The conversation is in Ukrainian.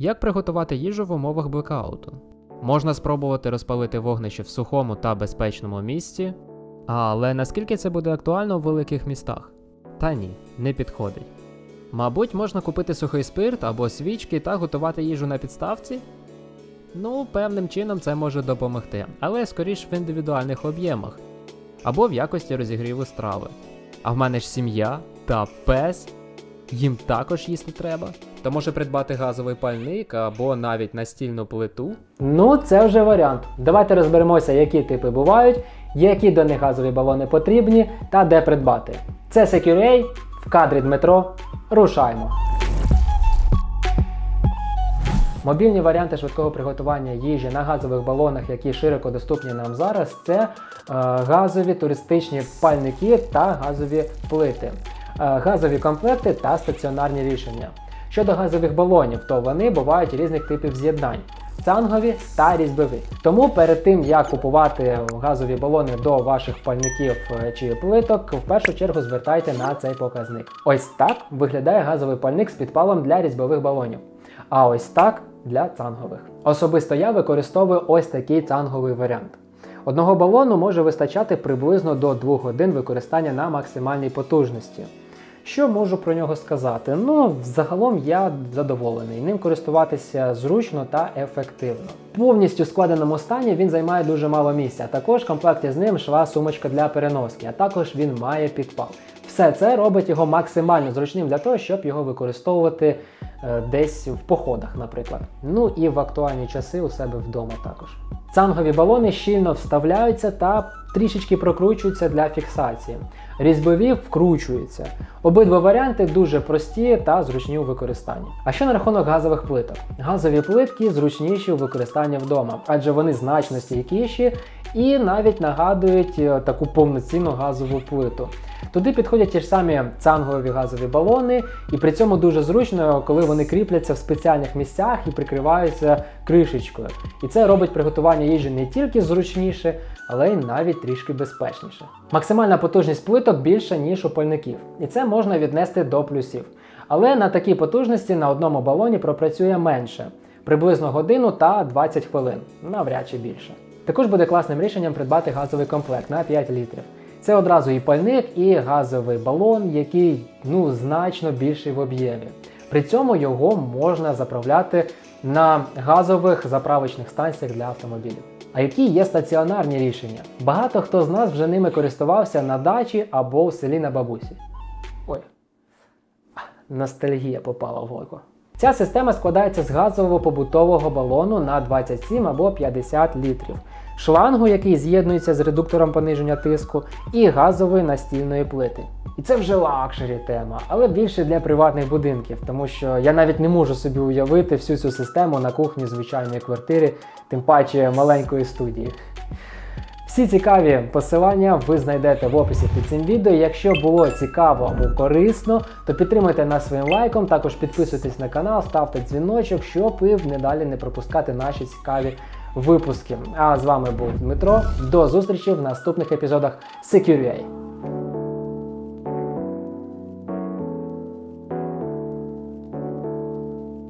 Як приготувати їжу в умовах блекауту? Можна спробувати розпалити вогнище в сухому та безпечному місці, але наскільки це буде актуально в великих містах? Та ні, не підходить. Мабуть, можна купити сухий спирт або свічки та готувати їжу на підставці? Ну, певним чином це може допомогти, але скоріш в індивідуальних об'ємах або в якості розігріву страви. А в мене ж сім'я та пес, їм також їсти треба. То може придбати газовий пальник або навіть настільну плиту. Ну, це вже варіант. Давайте розберемося, які типи бувають, які до них газові балони потрібні та де придбати. Це Secure в кадрі Дмитро. Рушаємо. Мобільні варіанти швидкого приготування їжі на газових балонах, які широко доступні нам зараз, це е, газові туристичні пальники та газові плити, е, газові комплекти та стаціонарні рішення. Щодо газових балонів, то вони бувають різних типів з'єднань. Цангові та різьбові. Тому перед тим як купувати газові балони до ваших пальників е, чи плиток, в першу чергу звертайте на цей показник. Ось так виглядає газовий пальник з підпалом для різьбових балонів. А ось так для цангових. Особисто я використовую ось такий цанговий варіант. Одного балону може вистачати приблизно до 2 годин використання на максимальній потужності. Що можу про нього сказати? Ну, загалом я задоволений. Ним користуватися зручно та ефективно. Повністю складеному стані він займає дуже мало місця. Також в комплекті з ним шва сумочка для переноски, а також він має підпал. Все це робить його максимально зручним для того, щоб його використовувати десь в походах, наприклад. Ну і в актуальні часи у себе вдома також. Цангові балони щільно вставляються та трішечки прокручуються для фіксації. Різьбові вкручуються. Обидва варіанти дуже прості та зручні у використанні. А що на рахунок газових плиток? Газові плитки зручніші у використанні вдома, адже вони значно стійкіші і навіть нагадують е, таку повноцінну газову плиту. Туди підходять ті ж самі цангові газові балони, і при цьому дуже зручно, коли вони кріпляться в спеціальних місцях і прикриваються кришечкою. І це робить приготування їжі не тільки зручніше, але й навіть трішки безпечніше. Максимальна потужність плиток більша, ніж у пальників, і це можна віднести до плюсів. Але на такій потужності на одному балоні пропрацює менше приблизно годину та 20 хвилин, навряд чи більше. Також буде класним рішенням придбати газовий комплект на 5 літрів. Це одразу і пальник, і газовий балон, який ну значно більший в об'ємі. При цьому його можна заправляти на газових заправочних станціях для автомобілів. А які є стаціонарні рішення? Багато хто з нас вже ними користувався на дачі або в селі на бабусі. Ой, ностальгія попала в око. Ця система складається з газового побутового балону на 27 або 50 літрів, шлангу, який з'єднується з редуктором пониження тиску, і газової настільної плити. І це вже лакшері тема, але більше для приватних будинків, тому що я навіть не можу собі уявити всю цю систему на кухні звичайної квартири, тим паче маленької студії. Всі цікаві посилання ви знайдете в описі під цим відео. Якщо було цікаво або корисно, то підтримайте нас своїм лайком, також підписуйтесь на канал, ставте дзвіночок, щоб і надалі не пропускати наші цікаві випуски. А з вами був Дмитро. До зустрічі в наступних епізодах Secure.ua.